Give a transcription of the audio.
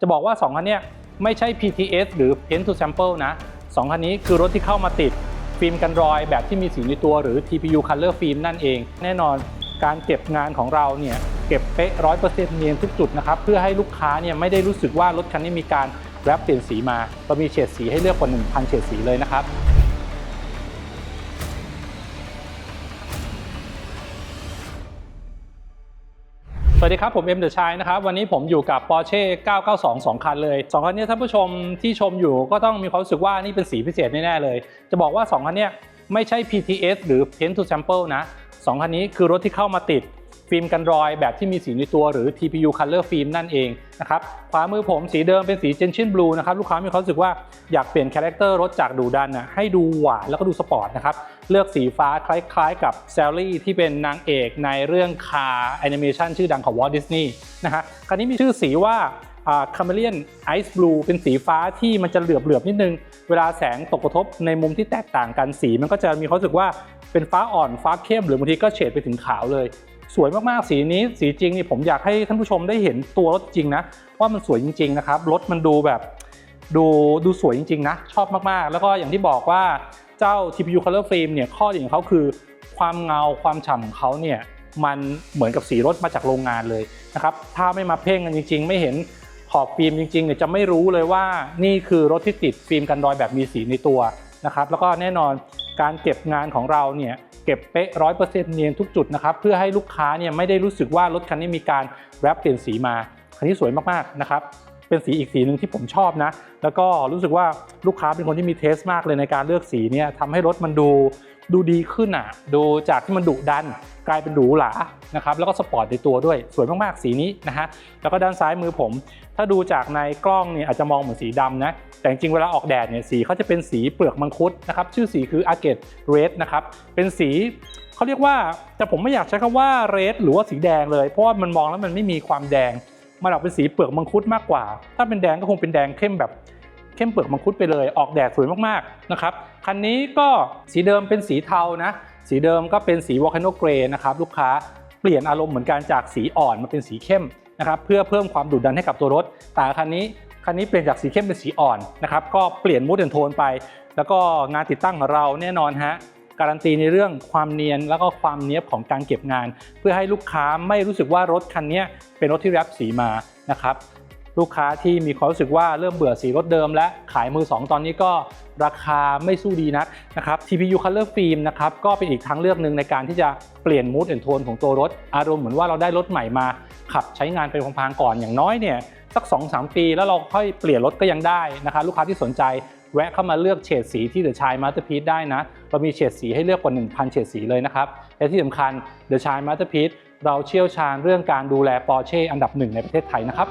จะบอกว่า 2 คันนี้ไม่ใช่ PTS หรือ Paint to Sample นะ 2 คันนี้คือรถที่เข้ามาติด ฟิล์มกันรอยแบบที่มีสีในตัวหรือ TPU Color Film นั่นเอง แน่นอนการเก็บงานของเราเนี่ย เก็บเป๊ะร้อยเปอร์เซ็นต์เนียนทุกจุดนะครับ เพื่อให้ลูกค้าเนี่ยไม่ได้รู้สึกว่ารถคันนี้มีการแรปเปลี่ยนสีมาเรามีเฉดสีให้เลือกกว่า 1,000 เฉดสีเลยนะครับ วัสดีครับ ผมเอ็มเดอะชัยนะครับ วันนี้ผมอยู่กับ Porsche 992 2 คันเลย 2 คันนี้ท่านผู้ชมที่ชมอยู่ก็ต้องมีความรู้สึกว่านี่เป็นสีพิเศษแน่ ๆ เลย จะบอกว่า 2 คันนี้ไม่ใช่ PTS หรือ Paint to Sample นะ 2 คันนี้คือรถที่เข้ามาติด ฟิล์มกันรอยแบบที่มีสีในตัวหรือ TPU Color Film นั่นเองนะครับขวามือผมสีเดิมเป็นสี Gentian Blue นะครับลูกค้ามีความรู้สึกว่าอยากเปลี่ยนคาแรคเตอร์รถจากดูดันนะให้ดูหวานแล้วก็ดูสปอร์ตนะครับเลือกสีฟ้าคล้ายๆ กับแซลลี่ที่เป็นนางเอกในเรื่องคาแอนิเมชันชื่อดังของวอลดิสนีย์นะฮะคันนี้มีชื่อสีว่าคาเมเลียนไอซ์บลูเป็นสีฟ้าที่มันจะเหลือบเหลือบๆนิดนึง เวลาแสงตกกระทบในมุมที่แตกต่างกันสี มันก็จะมีความรู้สึกว่าเป็นฟ้าอ่อนฟ้าเข้มหรือบางทีก็เฉดไปถึงขาวเลย สวยมากๆ สีนี้สีจริงนี่ผมอยากให้ท่านผู้ชมได้เห็นตัวรถจริงนะว่ามันสวยจริง ๆ นะครับรถมันดูแบบดูดูสวยจริง ๆ นะ ชอบมากๆ แล้วก็อย่างที่บอกว่าเจ้า TPU Color Frame เนี่ยข้อดีของเขาคือ ความเงาความฉ่ำของเขาเนี่ยมันเหมือนกับสีรถมาจากโรงงานเลยนะครับถ้าไม่มาเพ่งกันจริง ๆ ไม่เห็นขอบฟิล์มจริงๆเนี่ยจะไม่รู้เลยว่านี่คือรถที่ติดฟิล์มกันรอยแบบมีสีในตัวนะครับแล้วก็แน่นอน การเก็บงานของเราเนี่ยเก็บเป๊ะร้อยเปอร์เซ็นต์เนียนทุกจุดนะครับเพื่อให้ลูกค้าเนี่ยไม่ได้รู้สึกว่ารถคันนี้มีการแรปเปลี่ยนสีมาคันนี้สวยมากๆนะครับเป็นสีอีกสีหนึ่งที่ผมชอบนะ แล้วก็รู้สึกว่าลูกค้าเป็นคนที่มีเทสมากเลยในการเลือกสีเนี่ยทำให้รถมันดูดูดีขึ้นอะ ดูจากที่มันดุดัน กลายเป็นหรูหรานะครับแล้วก็สปอร์ตในตัวด้วยสวยมากๆสีนี้นะฮะแล้วก็ด้านซ้ายมือผม ถ้าดูจากในกล้องเนี่ยอาจจะมองเหมือนสีดำนะแต่จริงเวลาออกแดดเนี่ยสีเขาจะเป็นสีเปลือกมังคุดนะครับชื่อสีคือ Agate Red นะครับเป็นสีเขาเรียกว่าแต่ผมไม่อยากใช้คำว่า red หรือว่าสีแดงเลย เพราะว่ามันมองแล้วมันไม่มีความแดงมันออกเป็นสีเปลือกมังคุดมากกว่า ถ้าเป็นแดงก็คงเป็นแดงเข้มแบบเข้มเปลือกมังคุดไปเลย ออกแดดสวยมากๆนะครับ คันนี้ก็สีเดิมเป็นสีเทานะ สีเดิมก็เป็นสี Volcano Grey นะครับลูกค้าเปลี่ยนอารมณ์เหมือนกันจากสีอ่อนมาเป็นสีเข้มนะครับเพื่อเพิ่มความดุดันให้กับตัวรถ แต่คันนี้คันนี้เปลี่ยนจากสีเข้มเป็นสีอ่อนนะครับก็เปลี่ยนมูดแอนโทนไป แล้วก็งานติดตั้งของเราแน่นอนฮะการันตีในเรื่องความเนียนแล้วก็ความเนี้ยบของการเก็บงาน เพื่อให้ลูกค้าไม่รู้สึกว่ารถคันนี้เป็นรถที่แรปสีมานะครับ ลูกค้าที่มีความรู้สึกว่าเริ่มเบื่อสีรถเดิม และขายมือสองตอนนี้ก็ราคาไม่สู้ดีนักนะครับ TPU Color Film นะครับก็เป็นอีกทางเลือกหนึ่งในการที่จะเปลี่ยนมูดแอนโทนของตัวรถ อารมณ์เหมือนว่าเราได้รถใหม่มา ขับใช้งานไปพางๆก่อนอย่างน้อยเนี่ยสัก 2-3 ปี แล้วเราค่อยเปลี่ยนรถก็ยังได้นะครับลูกค้าที่สนใจแวะเข้ามาเลือกเฉดสีที่เดอะชายมาสเตอร์พี e ได้นะ เรามีเฉดสีให้เลือกกว่า 1,000 เฉดสีเลยนะครับ และที่สำคัญเดอะชายมาสเตอร์พี e เราเชี่ยวชาญเรื่องการดูแลปอร์เช่อันดับหนึ่งในประเทศไทยนะครับ